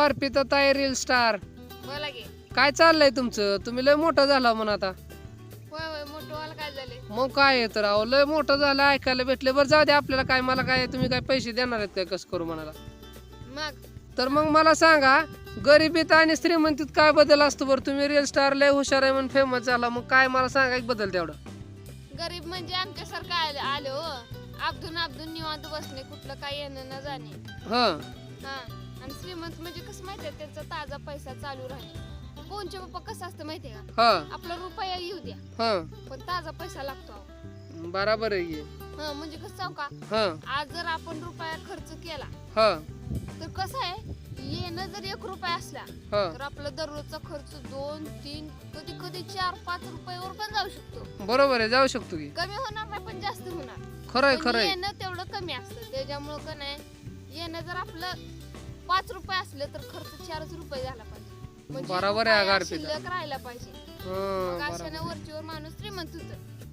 अर्पिता ताई reel star बोला की. काय चाललंय तुमचं? तुम्ही लय मोठं झाला म्हणून आता. होय होय मोठं वाला काय झाले मग काय आहे तर अहो लय मोठं झालं ऐकायला भेटले बरं जाऊ दे आपल्याला काय मला काय तुम्ही काय पैसे देणार आहेत काय? कसं करू म्हणाला? मग? तर मग मला सांगा गरिबीत आणि श्रीमंतीत काय बदल असतो बरं? तुम्ही रील स्टार लय हुशार आहे म्हणून फेमस झाला. मग काय? मला सांगा एक बदल तेवढं. गरीब म्हणजे आमच्यासारखं आले आले हो. अब्दून अब्दून निवांत बसणे कुठलं काय येणं न जाणे. हा. हा. श्रीमंत म्हणजे कसं माहितीये त्यांचा ताजा पैसा चालू राहील. कोणचे पप्पा कसं असतं माहितीये का? हा. आपला रुपया येऊ द्या. हा. पण ताजा पैसा लागतो अहो. बराबर आहे की. हा म्हणजे कसं सांगू का? हा. आज जर आपण रुपया खर्च केला हा. तर कसं आहे? येणं जर एक रुपया असला हा. तर आपला दररोजचा खर्च दोन तीन कधी कधी चार पाच रुपयावर पण जाऊ शकतो. बरोबर आहे जाऊ शकतो की. कमी होणार नाही पण जास्त होणार. खरंय पण खरंय. येणं तेवढं कमी असतं. त्याच्यामुळं का नाही येणं जर आपलं पाच रुपये असलं तर खर्च चारच रुपये झाला पाहिजे म्हणजे बरोबर आहे रुपया अगं अर्पिता. शिल्लक राहायला पाहिजे हा, मग बरोबर. अशाने वरचीवर माणूस श्रीमंत होत